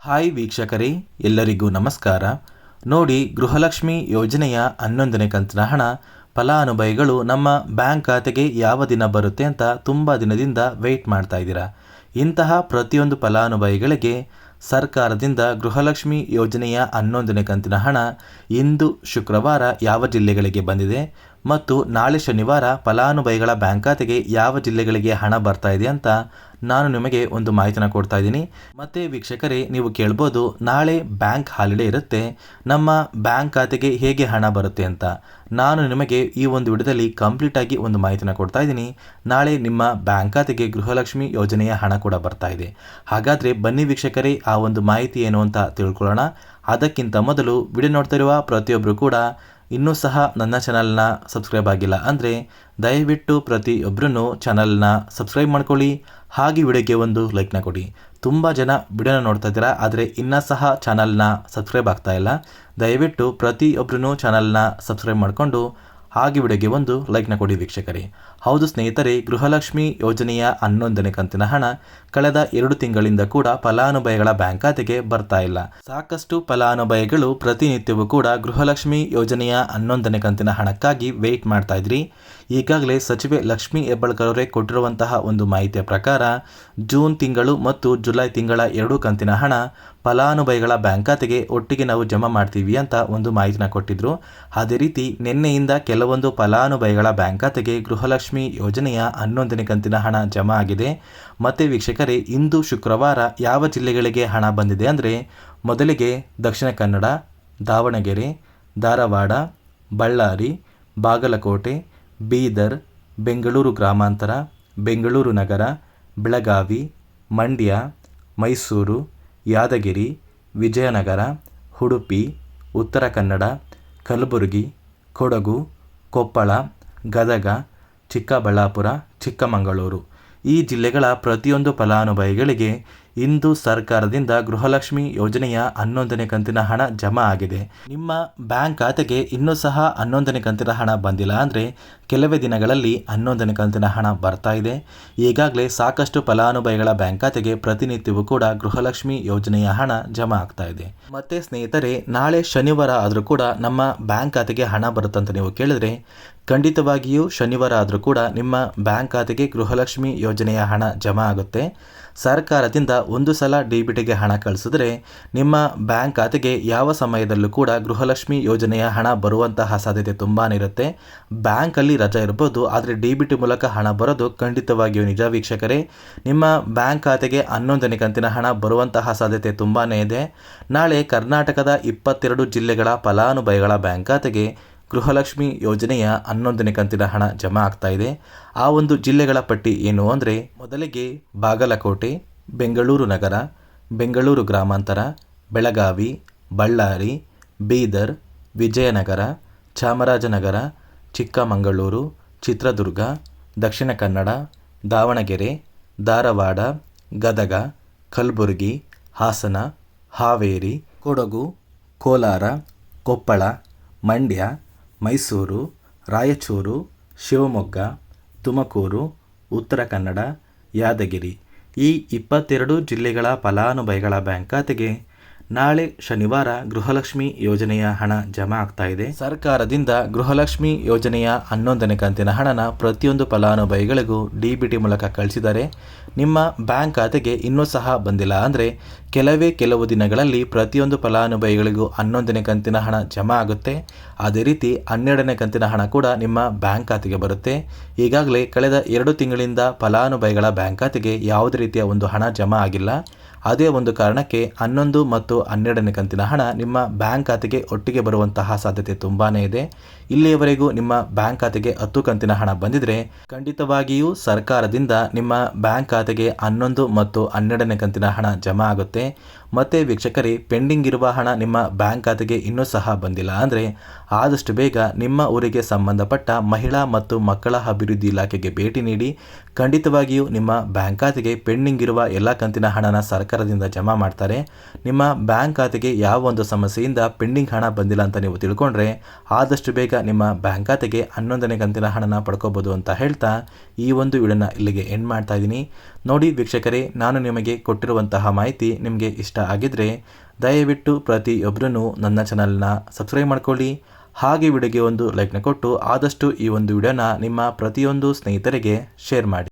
Hi ವೀಕ್ಷಕರೇ, ಎಲ್ಲರಿಗೂ ನಮಸ್ಕಾರ. ನೋಡಿ, ಗೃಹಲಕ್ಷ್ಮಿ ಯೋಜನೆಯ ಹನ್ನೊಂದನೇ ಕಂತಿನ ಹಣ, ಫಲಾನುಭವಿಗಳು ನಮ್ಮ ಬ್ಯಾಂಕ್ ಖಾತೆಗೆ ಯಾವ ದಿನ ಬರುತ್ತೆ ಅಂತ ತುಂಬ ದಿನದಿಂದ ವೆಯ್ಟ್ ಮಾಡ್ತಾ ಇದ್ದೀರಾ. ಇಂತಹ ಪ್ರತಿಯೊಂದು ಫಲಾನುಭವಿಗಳಿಗೆ ಸರ್ಕಾರದಿಂದ ಗೃಹಲಕ್ಷ್ಮಿ ಯೋಜನೆಯ ಹನ್ನೊಂದನೇ ಕಂತಿನ ಹಣ ಇಂದು ಶುಕ್ರವಾರ ಯಾವ ಜಿಲ್ಲೆಗಳಿಗೆ ಬಂದಿದೆ ಮತ್ತು ನಾಳೆ ಶನಿವಾರ ಫಲಾನುಭವಿಗಳ ಬ್ಯಾಂಕ್ ಖಾತೆಗೆ ಯಾವ ಜಿಲ್ಲೆಗಳಿಗೆ ಹಣ ಬರ್ತಾ ಇದೆ ಅಂತ ನಾನು ನಿಮಗೆ ಒಂದು ಮಾಹಿತಿನ ಕೊಡ್ತಾ ಇದ್ದೀನಿ. ಮತ್ತೆ ವೀಕ್ಷಕರೇ, ನೀವು ಕೇಳ್ಬೋದು ನಾಳೆ ಬ್ಯಾಂಕ್ ಹಾಲಿಡೇ ಇರುತ್ತೆ. ನಮ್ಮ ಬ್ಯಾಂಕ್ ಖಾತೆಗೆ ಹೇಗೆ ಹಣ ಬರುತ್ತೆ ಅಂತ. ನಾನು ನಿಮಗೆ ಈ ಒಂದು ವಿಡಿಯೋದಲ್ಲಿ ಕಂಪ್ಲೀಟ್ ಆಗಿ ಒಂದು ಮಾಹಿತಿನ ಕೊಡ್ತಾ ಇದ್ದೀನಿ. ನಾಳೆ ನಿಮ್ಮ ಬ್ಯಾಂಕ್ ಖಾತೆಗೆ ಗೃಹಲಕ್ಷ್ಮಿ ಯೋಜನೆಯ ಹಣ ಕೂಡ ಬರ್ತಾ ಇದೆ. ಹಾಗಾದರೆ ಬನ್ನಿ ವೀಕ್ಷಕರೇ, ಆ ಒಂದು ಮಾಹಿತಿ ಏನು ಅಂತ ತಿಳ್ಕೊಳ್ಳೋಣ. ಅದಕ್ಕಿಂತ ಮೊದಲು ವಿಡಿಯೋ ನೋಡ್ತಿರುವ ಪ್ರತಿಯೊಬ್ಬರು ಕೂಡ ಇನ್ನೂ ಸಹ ನನ್ನ ಚಾನಲ್ನ ಸಬ್ಸ್ಕ್ರೈಬ್ ಆಗಿಲ್ಲ ಅಂದರೆ ದಯವಿಟ್ಟು ಪ್ರತಿಯೊಬ್ಬರೂ ಚಾನಲ್ನ ಸಬ್ಸ್ಕ್ರೈಬ್ ಮಾಡ್ಕೊಳ್ಳಿ. ಹಾಗೆ ವಿಡಿಯೋಗೆ ಒಂದು ಲೈಕ್ನ ಕೊಡಿ. ತುಂಬ ಜನ ವಿಡಿಯೋನ ನೋಡ್ತಾ ಇದ್ದೀರಾ, ಆದರೆ ಇನ್ನೂ ಸಹ ಚಾನಲ್ನ ಸಬ್ಸ್ಕ್ರೈಬ್ ಆಗ್ತಾಯಿಲ್ಲ ದಯವಿಟ್ಟು ಪ್ರತಿಯೊಬ್ಬರೂ ಚಾನಲ್ನ ಸಬ್ಸ್ಕ್ರೈಬ್ ಮಾಡಿಕೊಂಡು ಹಾಗೆ ವಿಡಿಯೋಗೆ ಒಂದು ಲೈಕ್ನ ಕೊಡಿ ವೀಕ್ಷಕರೇ. ಹೌದು ಸ್ನೇಹಿತರೆ, ಗೃಹಲಕ್ಷ್ಮಿ ಯೋಜನೆಯ ಹನ್ನೊಂದನೇ ಕಂತಿನ ಹಣ ಕಳೆದ ಎರಡು ತಿಂಗಳಿಂದ ಕೂಡ ಫಲಾನುಭವಿಗಳ ಬ್ಯಾಂಕ್ ಖಾತೆಗೆ ಬರ್ತಾ ಇಲ್ಲ. ಸಾಕಷ್ಟು ಫಲಾನುಭವಿಗಳು ಪ್ರತಿನಿತ್ಯವೂ ಕೂಡ ಗೃಹಲಕ್ಷ್ಮಿ ಯೋಜನೆಯ ಹನ್ನೊಂದನೇ ಕಂತಿನ ಹಣಕ್ಕಾಗಿ ವೇಟ್ ಮಾಡ್ತಾ ಇದ್ರಿ. ಈಗಾಗಲೇ ಸಚಿವೆ ಲಕ್ಷ್ಮಿ ಹೆಬ್ಬಾಳ್ಕರ್ ಅವರೇ ಕೊಟ್ಟಿರುವಂತಹ ಒಂದು ಮಾಹಿತಿಯ ಪ್ರಕಾರ, ಜೂನ್ ತಿಂಗಳು ಮತ್ತು ಜುಲೈ ತಿಂಗಳ ಎರಡೂ ಕಂತಿನ ಹಣ ಫಲಾನುಭವಿಗಳ ಬ್ಯಾಂಕ್ ಖಾತೆಗೆ ಒಟ್ಟಿಗೆ ನಾವು ಜಮಾ ಮಾಡ್ತೀವಿ ಅಂತ ಒಂದು ಮಾಹಿತಿನ ಕೊಟ್ಟಿದ್ರು. ಅದೇ ರೀತಿ ನಿನ್ನೆಯಿಂದ ಕೆಲವೊಂದು ಫಲಾನುಭವಿಗಳ ಬ್ಯಾಂಕ್ ಖಾತೆಗೆ ಗೃಹಲಕ್ಷ್ಮಿ ಯೋಜನೆಯ ಹನ್ನೊಂದನೇ ಕಂತಿನ ಹಣ ಜಮಾ ಆಗಿದೆ. ಮತ್ತೆ ವೀಕ್ಷಕರೇ, ಇಂದು ಶುಕ್ರವಾರ ಯಾವ ಜಿಲ್ಲೆಗಳಿಗೆ ಹಣ ಬಂದಿದೆ ಅಂದರೆ ಮೊದಲಿಗೆ ದಕ್ಷಿಣ ಕನ್ನಡ, ದಾವಣಗೆರೆ, ಧಾರವಾಡ, ಬಳ್ಳಾರಿ, ಬಾಗಲಕೋಟೆ, ಬೀದರ್, ಬೆಂಗಳೂರು ಗ್ರಾಮಾಂತರ, ಬೆಂಗಳೂರು ನಗರ, ಬೆಳಗಾವಿ, ಮಂಡ್ಯ, ಮೈಸೂರು ಯಾದಗಿರಿ, ವಿಜಯನಗರ, ಉಡುಪಿ, ಉತ್ತರ ಕನ್ನಡ, ಕಲಬುರಗಿ, ಕೊಡಗು, ಕೊಪ್ಪಳ, ಗದಗ, ಚಿಕ್ಕಬಳ್ಳಾಪುರ, ಚಿಕ್ಕಮಗಳೂರು. ಈ ಜಿಲ್ಲೆಗಳ ಪ್ರತಿಯೊಂದು ಫಲಾನುಭವಿಗಳಿಗೆ ಇಂದು ಸರ್ಕಾರದಿಂದ ಗೃಹಲಕ್ಷ್ಮಿ ಯೋಜನೆಯ ಹನ್ನೊಂದನೇ ಕಂತಿನ ಹಣ ಜಮಾ ಆಗಿದೆ. ನಿಮ್ಮ ಬ್ಯಾಂಕ್ ಖಾತೆಗೆ ಇನ್ನೂ ಸಹ ಹನ್ನೊಂದನೇ ಕಂತಿನ ಹಣ ಬಂದಿಲ್ಲ ಅಂದರೆ ಕೆಲವೇ ದಿನಗಳಲ್ಲಿ ಹನ್ನೊಂದನೇ ಕಂತಿನ ಹಣ ಬರ್ತಾ ಇದೆ. ಈಗಾಗಲೇ ಸಾಕಷ್ಟು ಫಲಾನುಭವಿಗಳ ಬ್ಯಾಂಕ್ ಖಾತೆಗೆ ಪ್ರತಿನಿತ್ಯವೂ ಕೂಡ ಗೃಹಲಕ್ಷ್ಮಿ ಯೋಜನೆಯ ಹಣ ಜಮಾ ಆಗ್ತಾ ಇದೆ. ಮತ್ತೆ ಸ್ನೇಹಿತರೆ, ನಾಳೆ ಶನಿವಾರ ಆದರೂ ಕೂಡ ನಮ್ಮ ಬ್ಯಾಂಕ್ ಖಾತೆಗೆ ಹಣ ಬರುತ್ತಂತ ನೀವು ಕೇಳಿದ್ರೆ ಖಂಡಿತವಾಗಿಯೂ ಶನಿವಾರ ಆದರೂ ಕೂಡ ನಿಮ್ಮ ಬ್ಯಾಂಕ್ ಖಾತೆಗೆ ಗೃಹಲಕ್ಷ್ಮಿ ಯೋಜನೆಯ ಹಣ ಜಮಾ ಆಗುತ್ತೆ. ಸರ್ಕಾರದಿಂದ ಒಂದು ಸಲ ಡಿಬಿಟಿಗೆ ಹಣ ಕಳಿಸಿದ್ರೆ ನಿಮ್ಮ ಬ್ಯಾಂಕ್ ಖಾತೆಗೆ ಯಾವ ಸಮಯದಲ್ಲೂ ಕೂಡ ಗೃಹಲಕ್ಷ್ಮಿ ಯೋಜನೆಯ ಹಣ ಬರುವಂತಹ ಸಾಧ್ಯತೆ ತುಂಬಾ ಇರುತ್ತೆ. ಬ್ಯಾಂಕಲ್ಲಿ ರಜೆ ಇರ್ಬೋದು, ಆದರೆ ಡಿಬಿಟಿ ಮೂಲಕ ಹಣ ಬರೋದು ಖಂಡಿತವಾಗಿಯೂ ನಿಜ ವೀಕ್ಷಕರೇ. ನಿಮ್ಮ ಬ್ಯಾಂಕ್ ಖಾತೆಗೆ ಹನ್ನೊಂದನೇ ಕಂತಿನ ಹಣ ಬರುವಂತಹ ಸಾಧ್ಯತೆ ತುಂಬಾ ಇದೆ. ನಾಳೆ ಕರ್ನಾಟಕದ ಇಪ್ಪತ್ತೆರಡು ಜಿಲ್ಲೆಗಳ ಫಲಾನುಭವಿಗಳ ಬ್ಯಾಂಕ್ ಖಾತೆಗೆ ಗೃಹಲಕ್ಷ್ಮಿ ಯೋಜನೆಯ ಹನ್ನೊಂದನೇ ಕಂತಿನ ಹಣ ಜಮಾ ಆಗ್ತಾ ಇದೆ. ಆ ಒಂದು ಜಿಲ್ಲೆಗಳ ಪಟ್ಟಿ ಏನು ಅಂದರೆ ಮೊದಲಿಗೆ ಬಾಗಲಕೋಟೆ, ಬೆಂಗಳೂರು ನಗರ, ಬೆಂಗಳೂರು ಗ್ರಾಮಾಂತರ, ಬೆಳಗಾವಿ, ಬಳ್ಳಾರಿ, ಬೀದರ್, ವಿಜಯನಗರ, ಚಾಮರಾಜನಗರ, ಚಿಕ್ಕಮಗಳೂರು, ಚಿತ್ರದುರ್ಗ, ದಕ್ಷಿಣ ಕನ್ನಡ, ದಾವಣಗೆರೆ, ಧಾರವಾಡ, ಗದಗ, ಕಲಬುರಗಿ, ಹಾಸನ, ಹಾವೇರಿ, ಕೊಡಗು, ಕೋಲಾರ, ಕೊಪ್ಪಳ, ಮಂಡ್ಯ ಮೈಸೂರು ರಾಯಚೂರು ಶಿವಮೊಗ್ಗ ತುಮಕೂರು ಉತ್ತರ ಕನ್ನಡ ಯಾದಗಿರಿ ಈ ಇಪ್ಪತ್ತೆರಡು ಜಿಲ್ಲೆಗಳ ಫಲಾನುಭವಿಗಳ ಬ್ಯಾಂಕ್ ಖಾತೆಗೆ ನಾಳೆ ಶನಿವಾರ ಗೃಹಲಕ್ಷ್ಮಿ ಯೋಜನೆಯ ಹಣ ಜಮಾ ಆಗ್ತಾ ಇದೆ. ಸರ್ಕಾರದಿಂದ ಗೃಹಲಕ್ಷ್ಮಿ ಯೋಜನೆಯ ಹನ್ನೊಂದನೇ ಕಂತಿನ ಹಣನ ಪ್ರತಿಯೊಂದು ಫಲಾನುಭವಿಗಳಿಗೂ ಡಿಬಿಟಿ ಮೂಲಕ ಕಳಿಸಿದ್ದಾರೆ ನಿಮ್ಮ ಬ್ಯಾಂಕ್ ಖಾತೆಗೆ ಇನ್ನೂ ಸಹ ಬಂದಿಲ್ಲ ಅಂದರೆ ಕೆಲವೇ ಕೆಲವು ದಿನಗಳಲ್ಲಿ ಪ್ರತಿಯೊಂದು ಫಲಾನುಭವಿಗಳಿಗೂ ಹನ್ನೊಂದನೇ ಕಂತಿನ ಹಣ ಜಮಾ ಆಗುತ್ತೆ. ಅದೇ ರೀತಿ ಹನ್ನೆರಡನೇ ಕಂತಿನ ಹಣ ಕೂಡ ನಿಮ್ಮ ಬ್ಯಾಂಕ್ ಖಾತೆಗೆ ಬರುತ್ತೆ. ಈಗಾಗಲೇ ಕಳೆದ ಎರಡು ತಿಂಗಳಿಂದ ಫಲಾನುಭವಿಗಳ ಬ್ಯಾಂಕ್ ಖಾತೆಗೆ ಯಾವುದೇ ರೀತಿಯ ಒಂದು ಹಣ ಜಮಾ ಆಗಿಲ್ಲ. ಅದೇ ಒಂದು ಕಾರಣಕ್ಕೆ ಹನ್ನೊಂದು ಮತ್ತು ಹನ್ನೆರಡನೇ ಕಂತಿನ ಹಣ ನಿಮ್ಮ ಬ್ಯಾಂಕ್ ಖಾತೆಗೆ ಒಟ್ಟಿಗೆ ಬರುವಂತಹ ಸಾಧ್ಯತೆ ತುಂಬಾ ಇದೆ. ಇಲ್ಲಿಯವರೆಗೂ ನಿಮ್ಮ ಬ್ಯಾಂಕ್ ಖಾತೆಗೆ ಹತ್ತು ಕಂತಿನ ಹಣ ಬಂದಿದ್ರೆ ಖಂಡಿತವಾಗಿಯೂ ಸರ್ಕಾರದಿಂದ ನಿಮ್ಮ ಬ್ಯಾಂಕ್ ಖಾತೆಗೆ ಹನ್ನೊಂದು ಮತ್ತು ಹನ್ನೆರಡನೇ ಕಂತಿನ ಹಣ ಜಮಾ ಆಗುತ್ತೆ. ಮತ್ತೆ ವೀಕ್ಷಕರೇ, ಪೆಂಡಿಂಗ್ ಇರುವ ಹಣ ನಿಮ್ಮ ಬ್ಯಾಂಕ್ ಖಾತೆಗೆ ಇನ್ನೂ ಸಹ ಬಂದಿಲ್ಲ ಅಂದರೆ ಆದಷ್ಟು ಬೇಗ ನಿಮ್ಮ ಊರಿಗೆ ಸಂಬಂಧಪಟ್ಟ ಮಹಿಳಾ ಮತ್ತು ಮಕ್ಕಳ ಅಭಿವೃದ್ಧಿ ಇಲಾಖೆಗೆ ಭೇಟಿ ನೀಡಿ, ಖಂಡಿತವಾಗಿಯೂ ನಿಮ್ಮ ಬ್ಯಾಂಕ್ ಖಾತೆಗೆ ಪೆಂಡಿಂಗ್ ಇರುವ ಎಲ್ಲ ಕಂತಿನ ಹಣನ ಸರ್ಕಾರದಿಂದ ಜಮಾ ಮಾಡ್ತಾರೆ. ನಿಮ್ಮ ಬ್ಯಾಂಕ್ ಖಾತೆಗೆ ಯಾವ ಒಂದು ಸಮಸ್ಯೆಯಿಂದ ಪೆಂಡಿಂಗ್ ಹಣ ಬಂದಿಲ್ಲ ಅಂತ ನೀವು ತಿಳ್ಕೊಂಡ್ರೆ, ಆದಷ್ಟು ಬೇಗ ನಿಮ್ಮ ಬ್ಯಾಂಕ್ ಖಾತೆಗೆ ಹನ್ನೊಂದನೇ ಕಂತಿನ ಹಣನ ಪಡ್ಕೋಬೋದು ಅಂತ ಹೇಳ್ತಾ ಈ ಒಂದು ವಿಡನ್ನ ಇಲ್ಲಿಗೆ ಎಂಡ್ ಮಾಡ್ತಾ ಇದ್ದೀನಿ. ನೋಡಿ ವೀಕ್ಷಕರೇ, ನಾನು ನಿಮಗೆ ಕೊಟ್ಟಿರುವಂತಹ ಮಾಹಿತಿ ನಿಮಗೆ ಇಷ್ಟ ಇಷ್ಟ ಆಗಿದ್ರೆ ದಯವಿಟ್ಟು ಪ್ರತಿಯೊಬ್ಬರೂ ನನ್ನ ಚಾನಲ್ನ ಸಬ್ಸ್ಕ್ರೈಬ್ ಮಾಡ್ಕೊಳ್ಳಿ. ಹಾಗೆ ವಿಡಿಯೋಗೆ ಒಂದು ಲೈಕ್ನ ಕೊಟ್ಟು ಆದಷ್ಟು ಈ ಒಂದು ವಿಡಿಯೋನ ನಿಮ್ಮ ಪ್ರತಿಯೊಂದು ಸ್ನೇಹಿತರಿಗೆ ಶೇರ್ ಮಾಡಿ.